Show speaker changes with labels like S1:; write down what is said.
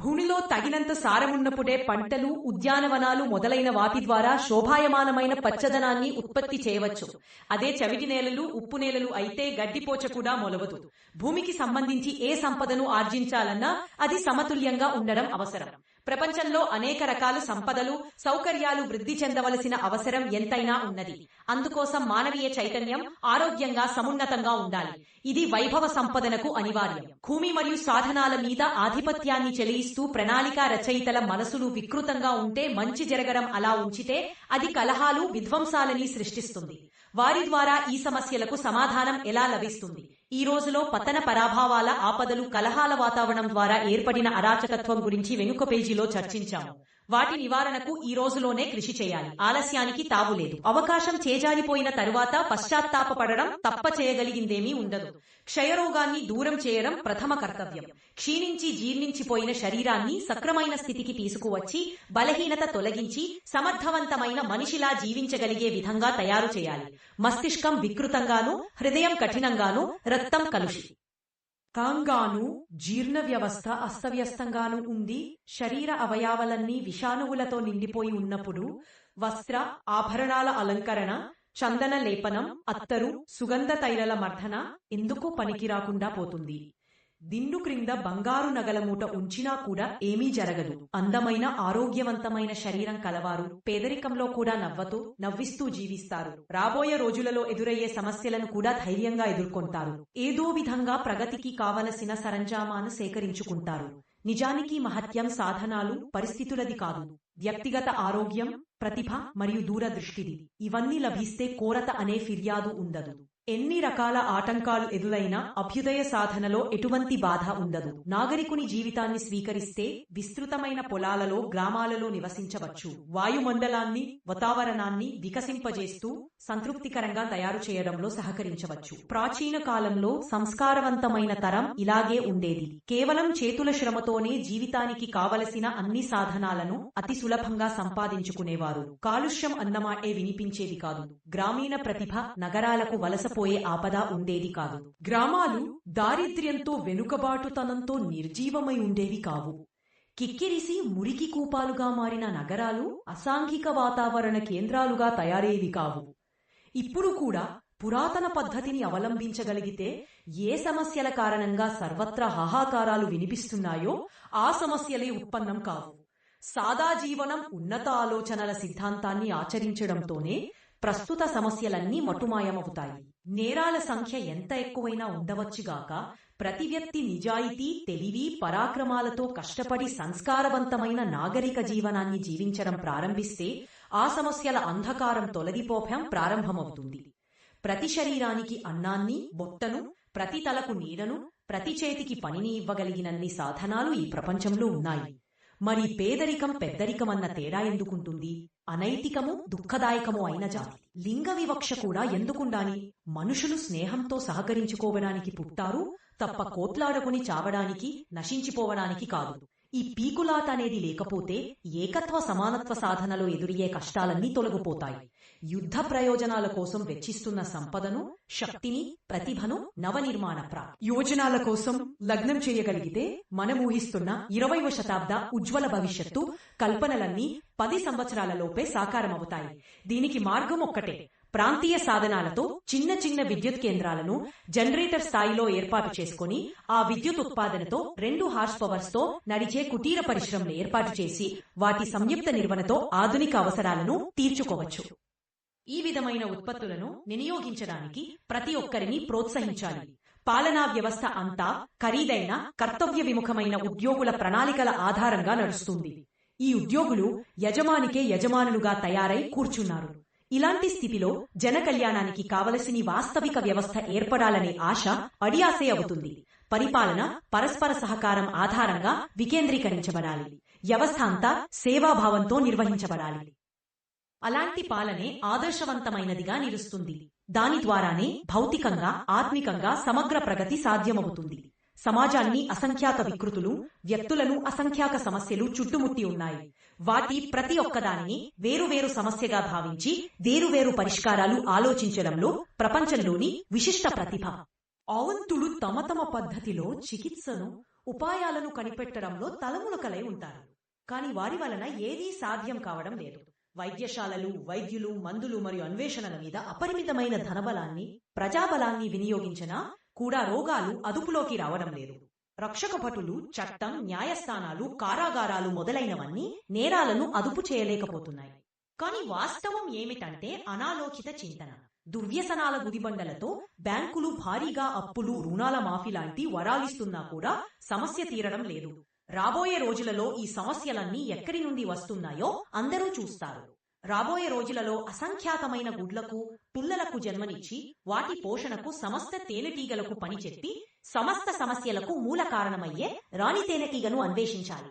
S1: భూమిలో తగినంత సారమున్నప్పుడే పంటలు ఉద్యానవనాలు మొదలైన వాటి ద్వారా శోభాయమానమైన పచ్చదనాన్ని ఉత్పత్తి చేయవచ్చు. అదే చవిటి నేలలు ఉప్పు నేలలు అయితే గడ్డిపోచ కూడా మొలవదు. భూమికి సంబంధించి ఏ సంపదను ఆర్జించాలన్నా అది సమతుల్యంగా ఉండడం అవసరం. ప్రపంచంలో అనేక రకాల సంపదలు సౌకర్యాలు వృద్ధి చెందవలసిన అవసరం ఎంతైనా ఉన్నది. అందుకోసం మానవీయ చైతన్యం ఆరోగ్యంగా సమున్నతంగా ఉండాలి. ఇది వైభవ సంపదనకు అనివార్యం. భూమి మరియు సాధనాల మీద ఆధిపత్యాన్ని చెలియిస్తూ ప్రణాళిక రచయితల మనసులు వికృతంగా ఉంటే మంచి జరగడం అలా ఉంచితే అది కలహాలు విధ్వంసాలని సృష్టిస్తుంది. వారి ద్వారా ఈ సమస్యలకు సమాధానం ఎలా లభిస్తుంది? ఈ రోజులో పతన పరాభావాల ఆపదలు కలహాల వాతావరణం ద్వారా ఏర్పడిన అరాచకత్వం గురించి వెనుక పేజీలో చర్చించాము వాటి నివారణకు ఈ రోజులోనే కృషి చేయాలి. ఆలస్యానికి తావులేదు అవకాశం చేజారిపోయిన తరువాత పశ్చాత్తాపపడడం తప్ప చేయగలిగిందేమీ ఉండదు. క్షయరోగాన్ని దూరం చేయడం ప్రథమ కర్తవ్యం. క్షీణించి జీర్ణించిపోయిన శరీరాన్ని సక్రమైన స్థితికి తీసుకువచ్చి బలహీనత తొలగించి సమర్థవంతమైన మనిషిలా జీవించగలిగే విధంగా తయారు చేయాలి. మస్తిష్కం వికృతంగాను హృదయం కఠినంగాను రక్తం కలుషి. కాంగాను జీర్ణ వ్యవస్థ అస్తవ్యస్తంగాను ఉంది. శరీర అవయవాలన్నీ విషాణువులతో నిండిపోయి ఉన్నప్పుడు వస్త్ర ఆభరణాల అలంకరణ చందన లేపనం అత్తరు సుగంధ తైలల మర్ధన ఎందుకు పనికిరాకుండా పోతుంది? దిండు క్రింద బంగారు నగల మూట ఉంచినా కూడా ఏమీ జరగదు. అందమైన ఆరోగ్యవంతమైన శరీరం కలవారు పేదరికంలో కూడా నవ్వతూ నవ్విస్తూ జీవిస్తారు. రాబోయే రోజులలో ఎదురయ్యే సమస్యలను కూడా ధైర్యంగా ఎదుర్కొంటారు. ఏదో విధంగా ప్రగతికి కావలసిన సరంజామాను సేకరించుకుంటారు. నిజానికి మహత్యం సాధనాలు పరిస్థితులది కాదు. వ్యక్తిగత ఆరోగ్యం ప్రతిభ మరియు దూరదృష్టిది. ఇవన్నీ లభిస్తే కోరత అనే ఫిర్యాదు ఉండదు. ఎన్ని రకాల ఆటంకాలు ఎదురైనా అభ్యుదయ సాధనలో ఎటువంటి బాధ ఉండదు. నాగరికుని జీవితాన్ని స్వీకరిస్తే విస్తృతమైన పొలాలలో గ్రామాలలో నివసించవచ్చు. వాయుమండలాన్ని వాతావరణాన్ని వికసింపజేస్తూ సంతృప్తికరంగా తయారు చేయడంలో సహకరించవచ్చు. ప్రాచీన కాలంలో సంస్కారవంతమైన తరం ఇలాగే ఉండేది. కేవలం చేతుల శ్రమతోనే జీవితానికి కావలసిన అన్ని సాధనాలను అతి సులభంగా సంపాదించుకునేవారు. కాలుష్యం అన్నమాటే వినిపించేది కాదు. గ్రామీణ ప్రతిభ నగరాలకు వలస వలసపోయే ఆపద ఉండేది కాదు. గ్రామాలు దారిద్ర్యంతో వెనుకబాటుతనంతో నిర్జీవమై ఉండేవి కావు. కిక్కిరిసి మురికి కూపాలుగా మారిన నగరాలు అసాంఘిక వాతావరణ కేంద్రాలుగా తయారయ్యేవి కావు. ఇప్పుడు కూడా పురాతన పద్ధతిని అవలంబించగలిగితే ఏ సమస్యల కారణంగా సర్వత్రా హాహాకారాలు వినిపిస్తున్నాయో ఆ సమస్యలే ఉత్పన్నం కావు. సాదా జీవనం ఉన్నత ఆలోచనల సిద్ధాంతాన్ని ఆచరించడంతోనే ప్రస్తుత సమస్యలన్నీ మటుమాయమవుతాయి. నేరాల సంఖ్య ఎంత ఎక్కువైనా ఉండవచ్చుగాక ప్రతి వ్యక్తి నిజాయితీ తెలివి పరాక్రమాలతో కష్టపడి సంస్కారవంతమైన నాగరిక జీవనాన్ని జీవించడం ప్రారంభిస్తే ఆ సమస్యల అంధకారం తొలగిపోవడం ప్రారంభమవుతుంది. ప్రతి శరీరానికి అన్నాన్ని బొట్టను ప్రతి తలకు నీడను ప్రతి చేతికి పనిని ఇవ్వగలిగినన్ని సాధనాలు ఈ ప్రపంచంలో ఉన్నాయి. మరి పేదరికం పెద్దరికమన్న తేడా ఎందుకుంటుంది? అనైతికము దుఃఖదాయకము అయిన జాతి. లింగ వివక్ష కూడా ఎందుకుండాలి మనుషులు స్నేహంతో సహకరించుకోవడానికి పుట్టారు తప్ప కోట్లాడుకుని చావడానికి నశించిపోవడానికి కాదు. ఈ పీకులాట అనేది లేకపోతే ఏకత్వ సమానత్వ సాధనలో ఎదురయ్యే కష్టాలన్నీ తొలగిపోతాయి. యుద్ధ ప్రయోజనాల కోసం వెచ్చిస్తున్న సంపదను శక్తిని ప్రతిభను నవనిర్మాణ ప్రా యోజనాల కోసం లగ్నం చేయగలిగితే మనం ఊహిస్తున్న ఇరవైవ శతాబ్ద ఉజ్వల భవిష్యత్తు కల్పనలన్నీ పది సంవత్సరాలలోపే సాకారమవుతాయి. దీనికి మార్గం ఒక్కటే. ప్రాంతీయ సాధనాలతో చిన్న చిన్న విద్యుత్ కేంద్రాలను జనరేటర్ స్థాయిలో ఏర్పాటు చేసుకుని ఆ విద్యుత్ ఉత్పాదనతో రెండు హార్స్ పవర్స్తో నడిచే కుటీర పరిశ్రమలు ఏర్పాటు చేసి వాటి సంయుక్త నిర్వహణతో ఆధునిక అవసరాలను తీర్చుకోవచ్చు. ఈ విధమైన ఉత్పత్తులను వినియోగించడానికి ప్రతి ఒక్కరిని ప్రోత్సహించాలి. పాలనా వ్యవస్థ అంతా ఖరీదైన కర్తవ్య విముఖమైన ఉద్యోగుల ప్రణాళికల ఆధారంగా నడుస్తుంది. ఈ ఉద్యోగులు యజమానికే యజమానులుగా తయారై కూర్చున్నారు. ఇలాంటి స్థితిలో జన కళ్యాణానికి కావలసిన వాస్తవిక వ్యవస్థ ఏర్పడాలనే ఆశ అడియాసే అవుతుంది. పరిపాలన పరస్పర సహకారం ఆధారంగా వికేంద్రీకరించబడాలి. వ్యవస్థ అంతా సేవాభావంతో నిర్వహించబడాలి. అలాంటి పాలనే ఆదర్శవంతమైనదిగా నిలుస్తుంది. దాని ద్వారానే భౌతికంగా ఆత్మికంగా సమగ్ర ప్రగతి సాధ్యమవుతుంది. సమాజాన్ని అసంఖ్యాక వికృతులు వ్యక్తులను అసంఖ్యాక సమస్యలు చుట్టుముట్టి ఉన్నాయి. వాటి ప్రతి ఒక్కదానిని వేరువేరు సమస్యగా భావించి వేరువేరు పరిష్కారాలు ఆలోచించడంలో ప్రపంచంలోని విశిష్ట ప్రతిభ. అవంతులు తమ తమ పద్ధతిలో చికిత్సను ఉపాయాలను కనిపెట్టడంలో తలమునకలై ఉంటారు. కాని వారి వలన ఏదీ సాధ్యం కావడం లేదు. వైద్యశాలలు వైద్యులు మందులు మరియు అన్వేషణల మీద అపరిమితమైన ధనబలాన్ని ప్రజాబలాన్ని వినియోగించినా కూడా రోగాలు అదుపులోకి రావడం లేదు. రక్షక భటులు చట్టం న్యాయస్థానాలు కారాగారాలు మొదలైనవన్నీ నేరాలను అదుపు చేయలేకపోతున్నాయి. కాని వాస్తవం ఏమిటంటే అనాలోచిత చింతన. దుర్వ్యసనాల గుదిబండలతో బ్యాంకులు భారీగా అప్పులు రుణాల మాఫీ లాంటి వరాలిస్తున్నా కూడా సమస్య తీరడం లేదు. రాబోయే రోజులలో ఈ సమస్యలన్నీ ఎక్కడి నుండి వస్తున్నాయో అందరూ చూస్తారు. రాబోయే రోజులలో అసంఖ్యాతమైన గుడ్లకు పిల్లలకు జన్మనిచ్చి వాటి పోషణకు సమస్త తేనెటీగలకు పనిచెప్పి సమస్త సమస్యలకు మూల కారణమయ్యే రాణి తేనెటీగను అన్వేషించాలి.